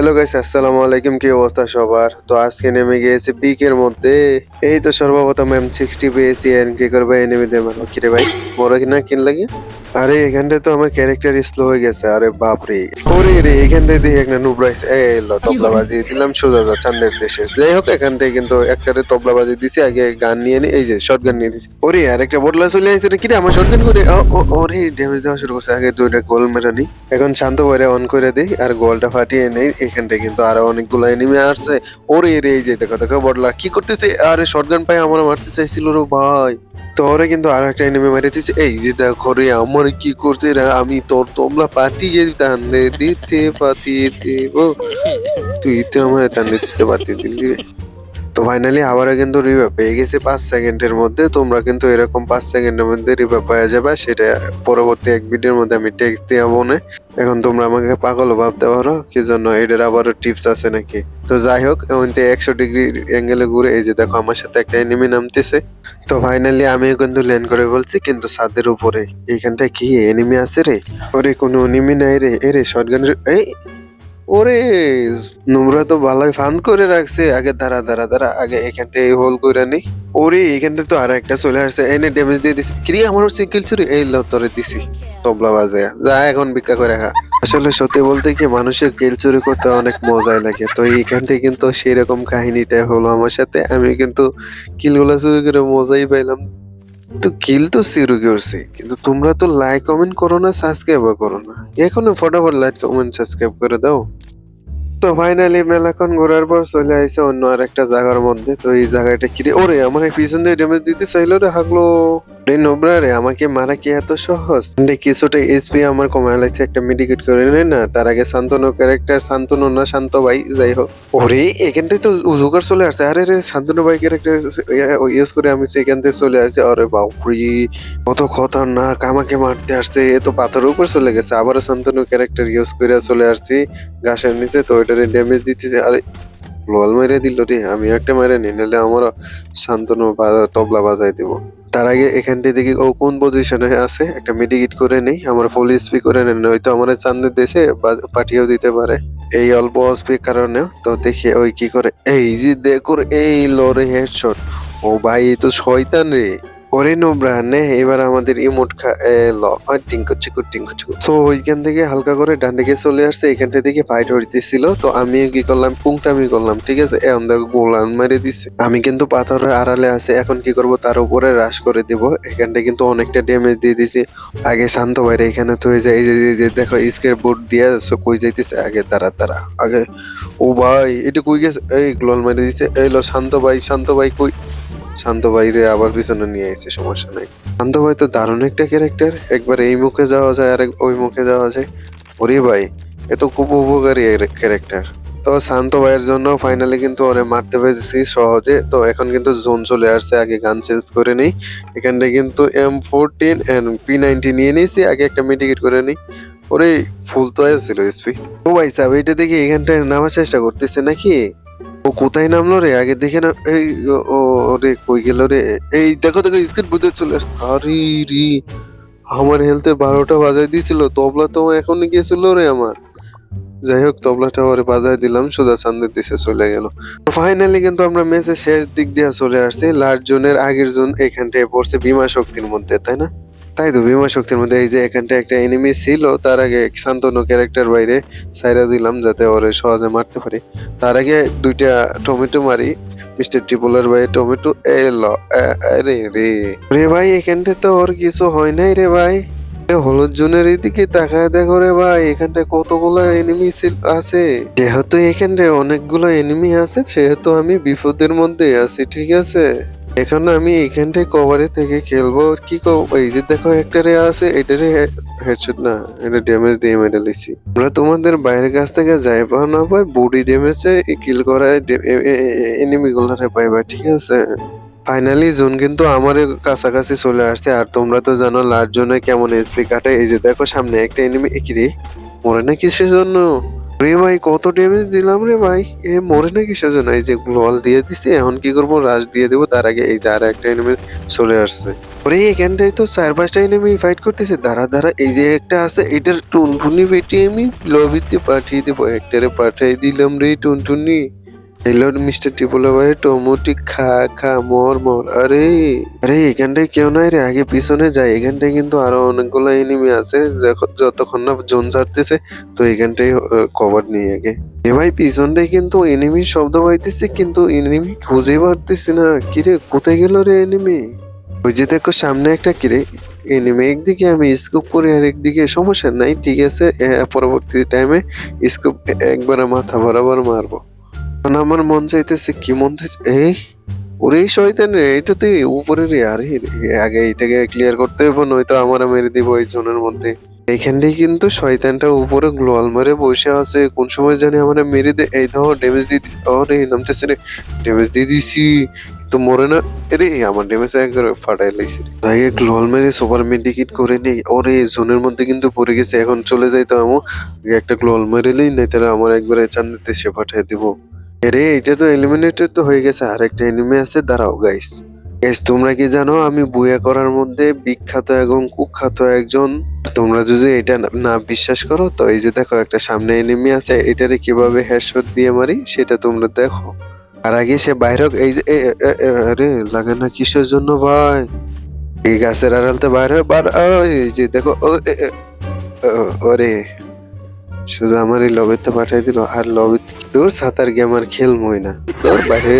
Hello guys আসসালামু আলাইকুম, কি অবস্থা সবার? তো আজকে নেমে গিয়েছে পিকের মধ্যে। এই তো সর্বপ্রথম এম সিক্সটি পেয়েছি এন কি করবে? এনিমি দে মারো কিরে ভাই, বড় কিনা কিন লাগে আরে এখানটায় তো আমার ক্যারেক্টার স্লো হয়ে গেছে আরে বাপরে। ওরে রে এখানটায় দেখি একটা নুবরাইস এলো তবলা বাজিয়ে দিলাম সোজা যা চান্দের দেশে। যাই হোক এখানটায় কিন্তু একটারে তবলা বাজিয়ে দিছি আগে গান নিয়ে নি এই যে শর্ট গান নিয়ে দিছি ওরে আর একটা বটলা চলে আসছে রে কিরে আমার শর্ট গান করে ওরে ড্যামেজ দেওয়া শুরু করছে আগে দুইটা গোল মেরে নি। এখন শান্ত করে অন করে দিই আর গোলটা ফাটিয়ে নেই এখানটায় কিন্তু আরও অনেকগুলো এনিমি আসছে। ওরে রে এই যে দেখো দেখো বটলা কি করতেছে? আরে শর্ট গান পাই আমার মারতে চাইছিল রে ভাই। তো ওরা কিন্তু আর একটা এনিমি মারি দিছে এই যে দেখো রে, আমার কি করতে রে? আমি তোর তোমলা পাঠিয়ে টানে দিতে পাতি দেব। তুই তো আমার টানে দিতে পাঠিয়ে দিলি রে। তো ফাইনালি আবারও কিন্তু রিভাইভ পেয়ে গেছে পাঁচ সেকেন্ডের মধ্যে। তোমরা কিন্তু এরকম পাঁচ সেকেন্ডের মধ্যে রিভাইভ পাওয়া যাবে। সেটা পরবর্তী এক ভিডিওর মধ্যে আমি টেক্সট দিয়ে মনে এখন তোমরা আমাকে পাগল ভাবতে পারো কি জন্য এটার আবারও টিপস আছে নাকি? তো যাই হোক ওইতে একশো ডিগ্রি অ্যাঙ্গেলে ঘুরে এই যে দেখো আমার সাথে একটা এনিমি নামতেছে। তো ফাইনালি আমিও কিন্তু ল্যান্ড করে বলছি কিন্তু ছাদের উপরে। এইখানটায় কি এনিমি আছে রে? ওরে কোনো এনিমি নাই রে। এ রে শর্টগানের এই! ওরে, নোংরা তো ভালোই ফান করে রাখছে। আগে দাঁড়া দাঁড়া দাঁড়া, আগে এখানটা এই হোল করে নি। ওরে এখানটা তো আর একটা চলে আসছে। এনে ড্যামেজ দিয়ে দিছি। কি আমার সাইকেল চুরি? এই লতরে তোরে দিছি। তবলা বাজে যা, এখন ভিক্ষা করে খা। আসলে সত্যি বলতে কি, মানুষের কেল চুরি করতে অনেক মজাই লাগে। তো এইখান থেকে কিন্তু সেরকম কাহিনীটা হলো আমার সাথে। আমি কিন্তু কিলগুলা চুরি করে মজাই পাইলাম। তো কিল তো শুরু করছি, কিন্তু তোমরা তো লাইক কমেন্ট করো না সাবস্ক্রাইব করো না। এখনও ফটাফট লাইক কমেন্ট সাবস্ক্রাইব করে দাও। তো ফাইনালি মেলাখন ঘোরার পর চলে আইছে অন্য আর একটা জায়গার মধ্যে। তো এই জায়গাটা কিরে ওরে, আমার পিছন দিয়ে ড্যামেজ দিতে চাইলো রে, হাগলো। রে নোবরা রে আমাকে মারা কি এত সহজ? কিছুটা এসপি আমার কমায় লাগছে, একটা মেডিকেট করে নে না। তার আগে শান্তনু ক্যারেক্টার শান্তনু না শান্ত ভাই, যাই হোক। ওরে এখানটায় তো উজুকার চলে আসছে। আরে রে শান্তনু ভাই ক্যারেক্টার ইউজ করে আমি সেখান থেকে চলে আসছি। আরে, বাপরি, কত খতরনাক, আমাকে মারতে আসছে। এ তো পাথরের উপর চলে গেছে। আবারও শান্তনু ক্যারেক্টার ইউজ করে চলে আসছি। গাছের নিচে তো ওইটারে ড্যামেজ দিতেছে। আরে লল মেরে দিল রে। আমি একটা মেরে নি নাহলে আমার শান্তনু তবলা বাজাই দিব। তার আগে এখানটি দেখি, ও কোন পজিশনে আছে? একটা মেডিকেট করে নেই, আমার ফুল স্পি করে নেন নয়তো আমার চান্দের দেশে পাঠিয়েও দিতে পারে। এই অল্প স্পি কারণেও, তো দেখি ওই কি করে। এই যে দেখুর এই লরে হেডশট ও ভাই এই তো শয়তান রে। ওরে নোবরা, নে, এবার আমাদের ইমোট খা ল টিঙ্কু চিকু টিঙ্কু চিকু সো ওইখান থেকে হালকা করে ডান চলে আসছে এখানটা থেকে ফাইট হইতেছিল। তো আমি কি করলাম পুংটামি করলাম, ঠিক আছে? এখন দেখো গোলান মেরে দিছে। আমি কিন্তু পাথরের আড়ালে আছে, এখন কি করব? তার উপরে রাশ করে দিব। এখানটা কিন্তু অনেকটা ড্যামেজ দিয়ে দিছি। আগে শান্ত বাইরে এখানে তো যায়, এই যে দেখো স্কেট বোর্ড দিয়ে কই যাইতেছে? আগে তারা তারা আগে। ও ভাই, এটা কই গেছে? এই গ্লোল মেরে দিছে। এই লো, শান্ত ভাই শান্ত ভাই কই? শান্ত ভাইরে আবার পিছনে নিয়ে এসে সমস্যা নাই। শান্ত ভাই তো দারুণ একটা ক্যারেক্টার একবার এই মুখে যাওয়া যায় আর ওই মুখে যাওয়া যায়। ওরে ভাই, এ তো খুব উপকারী ক্যারেক্টার তো শান্ত ভাইয়ের জন্য ফাইনালি কিন্তু ওরে মারতে পেরেছি সহজে। তো এখন কিন্তু জোন চলে আসছে, আগে গান চেঞ্জ করে নেই। এখানটা কিন্তু M fourteen and P ninety নিয়ে নিয়েছি, আগে একটা মেডিকেট করে নিই। ওরে ফুল তো ছিল এসপি ও ভাই সাহেব এটা দেখি এখানটায় নামার চেষ্টা করতেছে নাকি? ও কোথায় নামলো রে? আগে দেখে না এই, ও- রে, কই গেল রে? এই, দেখো দেখো স্ক্রিন বুঝতে চলে আরে রে, আমার হেলথে বারোটা বাজাই দিয়েছিল। তবলা তো এখন গিয়েছিল রে আমার। যাই হোক, তবলাটা ওরে বাজাই দিলাম, সোজা চান্দের দিশে চলে গেল। ফাইনালি কিন্তু আমরা ম্যাচের শেষ দিক দিয়ে চলে আসছি। লাস্ট জোনের আগের জোন এখানটায় পড়ছে বিমা শক্তির মধ্যে, তাই না? তাই তো, বিমা শক্তির মধ্যে এই যে এখানটা একটা এনিমি ছিল, তার আগে শান্তনু ক্যারেক্টার বাইরে সাইরা দিলাম যাতে ওরে সহজে মারতে পারি। তার আগে দুইটা টমেটো মারি, মিস্টার টিপলের ভাই টমেটো এলো আরে রে রে। ভাই, এখানটা তো ওর কিছু হয় নাই রে ভাই। হলুদ জোনের এদিকে তাকায় দেখো রে ভাই এখানটা কতগুলো এনিমি আছে। যেহেতু এখানটায় অনেকগুলো এনিমি আছে, সেহেতু আমি বিপদের মধ্যে আছি, ঠিক আছে? এখন আমি এখানটায় কভারে থেকে খেলব। কি এই যে দেখো একটা রে আছে এটারে হেডশট না, এটা ড্যামেজ দিয়ে মেরে লিছি আমরা তোমাদের বাইরের কাছ থেকে যাই পাও না পাই বডি ড্যামেজে কিল করা এনিমি গুলারে পাইবা ঠিক আছে? ফাইনালি জোন কিন্তু আমার কাছাকাছি চলে আসছে, আর তোমরা তো জানো লাস্ট জোনে কেমন এসপি কাটে। এই যে দেখো সামনে একটা এনিমি কি রে? মরে না কিসের জন্য? রে ভাই, কত ড্যামেজ দিলাম রে ভাই? এ মরে নাকি কিসের এই যে গ্লোয়াল দিয়ে দিছে, এখন কি করব? রাশ দিয়ে দেবো, তার আগে এই যে একটা এনিমি চলে আসছে। ওরে, এখানটায় তো চার পাঁচটা এনিমি ফাইট করতেছে। দারা দ্বারা এই যে একটা আছে, এটার টুনটুনি পেটি আমি লবিতে পাঠিয়ে দেবো। একটারে পাঠিয়ে দিলাম রে টুনটুনি। হ্যালো মিস্টার টিপোলা ভাই, টমোটি খা খা, মর মর। আরে আরে, এখানটায় কেউ নাই রে, আগে পিছনে যায় এখানটায় কিন্তু আরও অনেকগুলো এনিমি আছে যতক্ষণ না জোন ছাড়তেছে, তো এখানটাই কভার নিয়ে আগে। এ ভাই, পিছনটায় কিন্তু এনিমি শব্দ পাইতেছে, কিন্তু এনিমি খুঁজে পারতেছি না। কিরে, কোথায় গেল রে এনিমি ওই যে দেখো, সামনে একটা কিরে এনিমি একদিকে আমি স্কুপ করি, আর একদিকে সমস্যা নাই, ঠিক আছে পরবর্তী টাইমে স্কুপ একবার মাথা বরাবর মারবো। কারণ আমার মন চাইতেছে কি মন এই ওরে শয়তান রে, এটা তো উপরে রে, আরে, আগে এটাকে ক্লিয়ার করতে হবে নয়তো আমার মেরে দিব এই জোনের মধ্যে। এইখানটাই কিন্তু শয়তানটা উপরে গ্লোয়াল মারে বসে আছে, কোন সময় জানি আমার মেরে দে এই ধর ড্যামেজ দিয়ে আরে নামতেছে রে ড্যামেজ দিয়ে দিছি তো মরে না আরে আমার ড্যামেজ একবারে ফাটাই লাইছে রে। আগে গ্লোয়াল মেরে সুপার মেডিকিট করে নেই, ওরে জোনের মধ্যে কিন্তু পড়ে গেছে, এখন চলে যাই তো আমু একটা গ্লোয়াল মেরে নেই নাই তাহলে আমার একবারে চান্দিতে সে পাঠিয়ে দেবো। আরে, এটা তো এলিমিনেটেড তো হয়ে গেছে। আর একটা এনিমি আছে, দাঁড়াও গাইস গাইস তোমরা কি জানো, আমি বুয়া করার মধ্যে বিখ্যাত এবং কুখ্যাত একজন। তোমরা যদি এটা না- বিশ্বাস করো, তো এই যে দেখো, একটা সামনে এনিমি আছে, এটারে কীভাবে হেডশট দিয়ে মারি, সেটা তোমরা দেখো। আর আগে সে বাইরে এই যে আরে, লাগে না কিসের জন্য ভাই? এই গাছের আড়ালতে বাইরে বার এই যে দেখো ওরে। শুধু আমার এই লবিতে পাঠাই দিল, আর লবিতে তোর সাঁতার গেম আর খেলমই না। তোর বাইরে